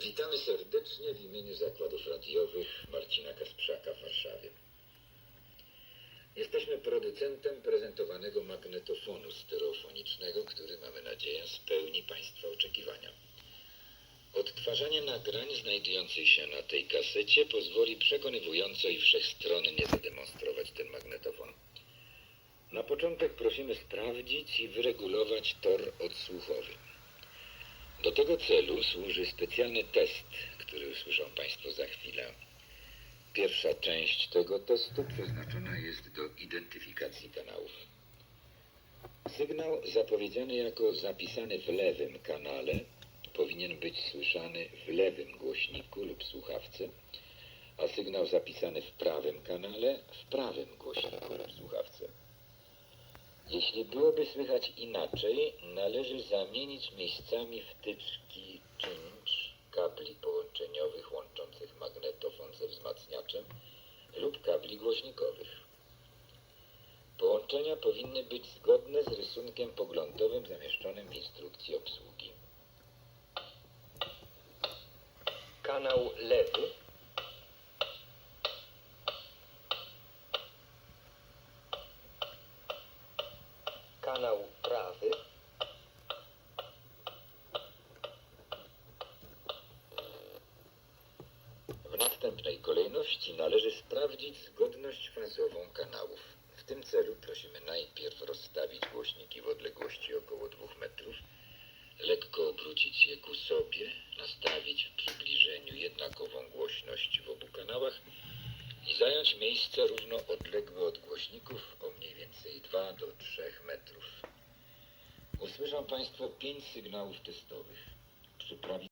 Witamy serdecznie w imieniu zakładów radiowych Marcina Kasprzaka w Warszawie. Jesteśmy producentem prezentowanego magnetofonu stereofonicznego, który mamy nadzieję spełni Państwa oczekiwania. Odtwarzanie nagrań znajdujących się na tej kasecie pozwoli przekonywująco i wszechstronnie zademonstrować ten magnetofon. Na początek prosimy sprawdzić i wyregulować tor odsłuchowy. Do tego celu służy specjalny test, który usłyszą Państwo za chwilę. Pierwsza część tego testu przeznaczona jest do identyfikacji kanałów. Sygnał zapowiedziany jako zapisany w lewym kanale powinien być słyszany w lewym głośniku lub słuchawce, a sygnał zapisany w prawym kanale w prawym głośniku lub słuchawce. Jeśli byłoby słychać inaczej, należy zamienić miejscami wtyczki czynsz kabli połączeniowych łączących magnetofon ze wzmacniaczem lub kabli głośnikowych. Połączenia powinny być zgodne z rysunkiem poglądowym zamieszczonym w instrukcji obsługi. Kanał lewy. Kanał prawy. W następnej kolejności należy sprawdzić zgodność fazową kanałów. W tym celu prosimy najpierw rozstawić głośniki w odległości około 2 metrów, lekko obrócić je ku sobie, nastawić w przybliżeniu jednakową głośność w obu kanałach i zająć miejsce równo odległe od głośników 2 do 3 metrów. Usłyszą Państwo pięć sygnałów testowych. Przy prawidłowym